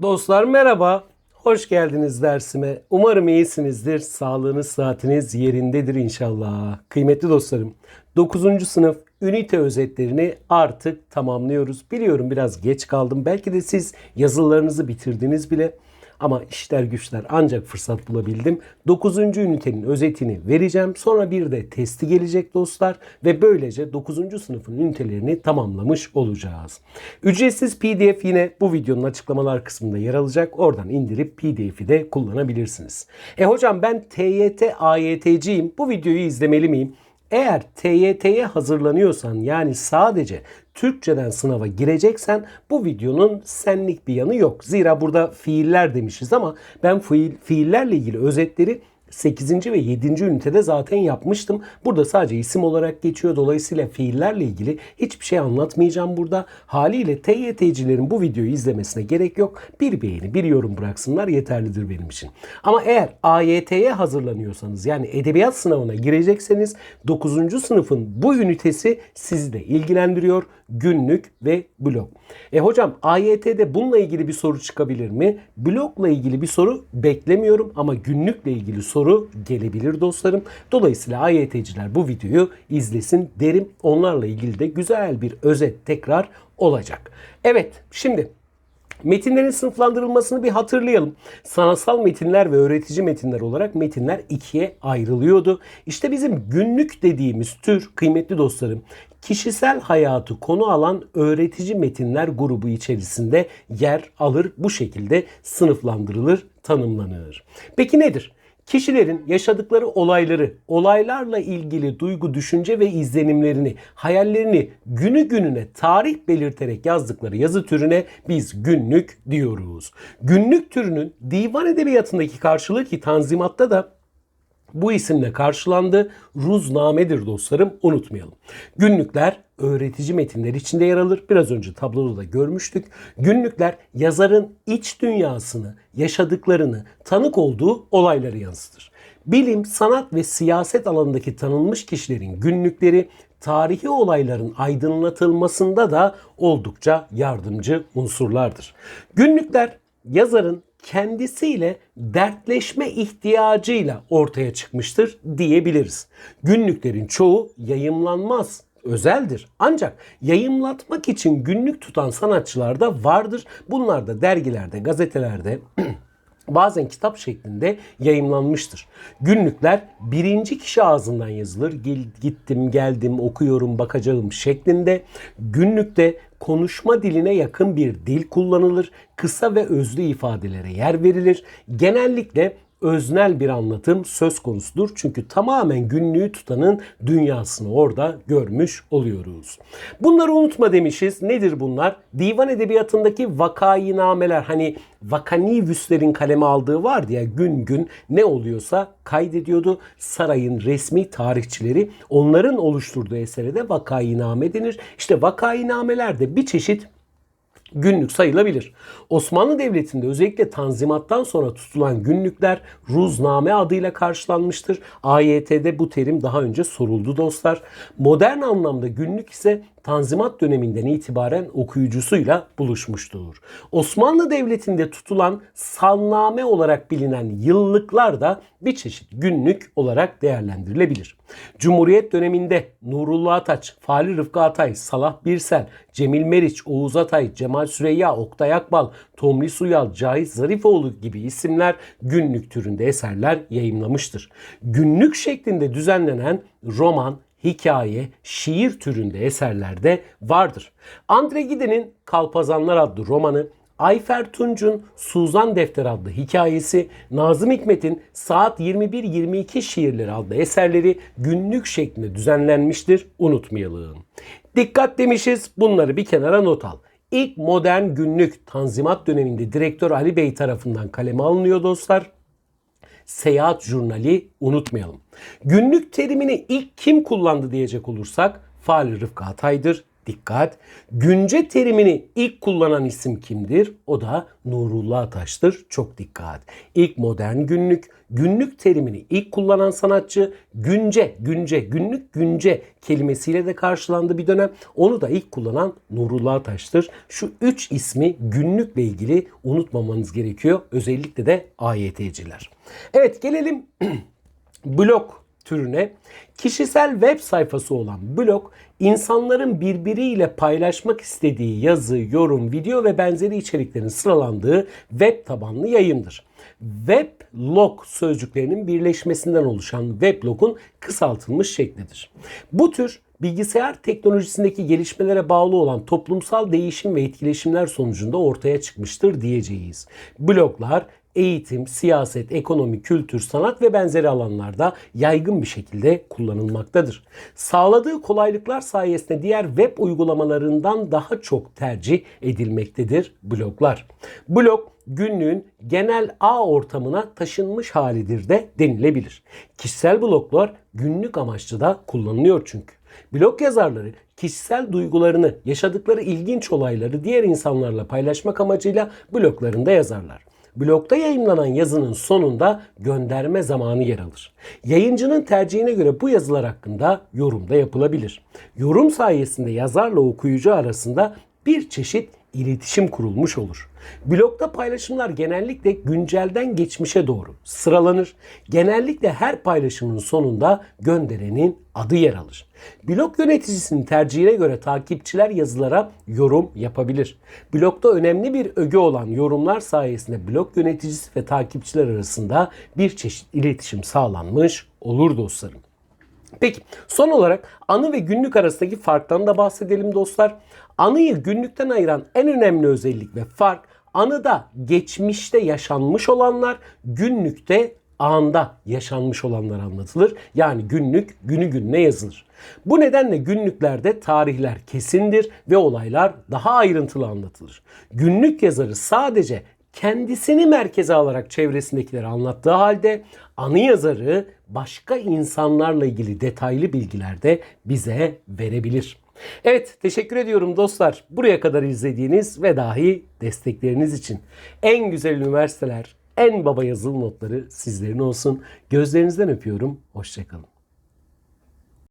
Dostlar merhaba. Hoş geldiniz dersime. Umarım iyisinizdir. Sağlığınız, saatiniz yerindedir inşallah. Kıymetli dostlarım, 9. sınıf ünite özetlerini artık tamamlıyoruz. Biliyorum biraz geç kaldım. Belki de siz yazılarınızı bitirdiniz bile. Ama işler güçler ancak fırsat bulabildim. 9. ünitenin özetini vereceğim. Sonra bir de testi gelecek dostlar. Ve böylece 9. sınıfın ünitelerini tamamlamış olacağız. Ücretsiz pdf yine bu videonun açıklamalar kısmında yer alacak. Oradan indirip pdf'i de kullanabilirsiniz. E hocam ben TYT AYT'ciyim. Bu videoyu izlemeli miyim? Eğer TYT'ye hazırlanıyorsan yani sadece Türkçeden sınava gireceksen bu videonun senlik bir yanı yok. Zira burada fiiller demişiz ama ben fiil, fiillerle ilgili özetleri 8. ve 7. ünitede zaten yapmıştım. Burada sadece isim olarak geçiyor. Dolayısıyla fiillerle ilgili hiçbir şey anlatmayacağım burada. Haliyle TYT'cilerin bu videoyu izlemesine gerek yok. Bir beğeni, bir yorum bıraksınlar yeterlidir benim için. Ama eğer AYT'ye hazırlanıyorsanız yani edebiyat sınavına girecekseniz 9. sınıfın bu ünitesi sizi de ilgilendiriyor. Günlük ve blok. E hocam AYT'de bununla ilgili bir soru çıkabilir mi? Blokla ilgili bir soru beklemiyorum ama günlükle ilgili soru gelebilir dostlarım. Dolayısıyla AYT'ciler bu videoyu izlesin derim. Onlarla ilgili de güzel bir özet tekrar olacak. Evet şimdi Metinlerin sınıflandırılmasını bir hatırlayalım. Sanatsal metinler ve öğretici metinler olarak metinler ikiye ayrılıyordu. İşte bizim günlük dediğimiz tür kıymetli dostlarım kişisel hayatı konu alan öğretici metinler grubu içerisinde yer alır. Bu şekilde sınıflandırılır, tanımlanır. Peki nedir? Kişilerin yaşadıkları olayları, olaylarla ilgili duygu, düşünce ve izlenimlerini, hayallerini günü gününe tarih belirterek yazdıkları yazı türüne biz günlük diyoruz. Günlük türünün divan edebiyatındaki karşılığı ki Tanzimat'ta da bu isimle karşılandı. Ruznamedir dostlarım unutmayalım. Günlükler öğretici metinler içinde yer alır. Biraz önce tabloda da görmüştük. Günlükler yazarın iç dünyasını, yaşadıklarını, tanık olduğu olayları yansıtır. Bilim, sanat ve siyaset alanındaki tanınmış kişilerin günlükleri tarihi olayların aydınlatılmasında da oldukça yardımcı unsurlardır. Günlükler yazarın kendisiyle dertleşme ihtiyacıyla ortaya çıkmıştır diyebiliriz. Günlüklerin çoğu yayımlanmaz özeldir. Ancak yayımlatmak için günlük tutan sanatçılar da vardır. Bunlar da dergilerde, gazetelerde bazen kitap şeklinde yayımlanmıştır. Günlükler birinci kişi ağzından yazılır. Gittim, geldim, okuyorum, bakacağım şeklinde. Günlükte konuşma diline yakın bir dil kullanılır. Kısa ve özlü ifadelere yer verilir. Genellikle öznel bir anlatım söz konusudur. Çünkü tamamen günlüğü tutanın dünyasını orada görmüş oluyoruz. Bunları unutma demişiz. Nedir bunlar? Divan edebiyatındaki vakainameler hani vakanivüslerin kaleme aldığı vardı ya gün gün ne oluyorsa kaydediyordu. Sarayın resmi tarihçileri onların oluşturduğu esere de vakainame denir. İşte vakainameler de bir çeşit günlük sayılabilir. Osmanlı Devleti'nde özellikle Tanzimat'tan sonra tutulan günlükler ruzname adıyla karşılanmıştır. AYT'de bu terim daha önce soruldu dostlar. Modern anlamda günlük ise Tanzimat döneminden itibaren okuyucusuyla buluşmuştur. Osmanlı Devleti'nde tutulan salname olarak bilinen yıllıklar da bir çeşit günlük olarak değerlendirilebilir. Cumhuriyet döneminde Nurullah Ataç, Fahri Rıfkı Atay, Salah Birsel, Cemil Meriç, Oğuz Atay, Cemal Süreyya, Oktay Akbal, Tomris Uyal, Cahit Zarifoğlu gibi isimler günlük türünde eserler yayımlamıştır. Günlük şeklinde düzenlenen roman, hikaye, şiir türünde eserlerde vardır. Andre Gide'nin Kalpazanlar adlı romanı, Ayfer Tunç'un Suzan Defter adlı hikayesi, Nazım Hikmet'in Saat 21-22 şiirleri adlı eserleri günlük şeklinde düzenlenmiştir. Unutmayalım. Dikkat demişiz bunları bir kenara not al. İlk modern günlük Tanzimat döneminde direktör Ali Bey tarafından kaleme alınıyor dostlar seyahat jurnali unutmayalım. Günlük terimini ilk kim kullandı diyecek olursak Fahri Rıfkı Atay'dır Dikkat! Günce terimini ilk kullanan isim kimdir? O da Nurullah Taş'tır. Çok dikkat. İlk modern günlük, günlük terimini ilk kullanan sanatçı günce, günce, günlük günce kelimesiyle de karşılandı bir dönem. Onu da ilk kullanan Nurullah Taş'tır. Şu üç ismi günlükle ilgili unutmamanız gerekiyor. Özellikle de AYT'ciler. Evet gelelim blog türüne. Kişisel web sayfası olan blog, insanların birbiriyle paylaşmak istediği yazı, yorum, video ve benzeri içeriklerin sıralandığı web tabanlı yayındır. Weblog sözcüklerinin birleşmesinden oluşan weblog'un kısaltılmış şeklidir. Bu tür bilgisayar teknolojisindeki gelişmelere bağlı olan toplumsal değişim ve etkileşimler sonucunda ortaya çıkmıştır diyeceğiz. Bloglar eğitim, siyaset, ekonomi, kültür, sanat ve benzeri alanlarda yaygın bir şekilde kullanılmaktadır. Sağladığı kolaylıklar sayesinde diğer web uygulamalarından daha çok tercih edilmektedir bloglar. Blog günlüğün genel ağ ortamına taşınmış halidir de denilebilir. Kişisel bloglar günlük amaçlı da kullanılıyor çünkü. Blog yazarları kişisel duygularını, yaşadıkları ilginç olayları diğer insanlarla paylaşmak amacıyla bloglarında yazarlar. Blogda yayınlanan yazının sonunda gönderme zamanı yer alır. Yayıncının tercihine göre bu yazılar hakkında yorum da yapılabilir. Yorum sayesinde yazarla okuyucu arasında bir çeşit iletişim kurulmuş olur. Blogda paylaşımlar genellikle güncelden geçmişe doğru sıralanır. Genellikle her paylaşımın sonunda gönderenin adı yer alır. Blog yöneticisinin tercihine göre takipçiler yazılara yorum yapabilir. Blogda önemli bir öge olan yorumlar sayesinde blog yöneticisi ve takipçiler arasında bir çeşit iletişim sağlanmış olur dostlarım. Peki son olarak anı ve günlük arasındaki farktan da bahsedelim dostlar. Anıyı günlükten ayıran en önemli özellik ve fark anıda geçmişte yaşanmış olanlar, günlükte anda yaşanmış olanlar anlatılır. Yani günlük günü gününe yazılır. Bu nedenle günlüklerde tarihler kesindir ve olaylar daha ayrıntılı anlatılır. Günlük yazarı sadece kendisini merkeze alarak çevresindekileri anlattığı halde anı yazarı başka insanlarla ilgili detaylı bilgiler de bize verebilir. Evet teşekkür ediyorum dostlar. Buraya kadar izlediğiniz ve dahi destekleriniz için. En güzel üniversiteler, en baba yazılı notları sizlerin olsun. Gözlerinizden öpüyorum. Hoşçakalın.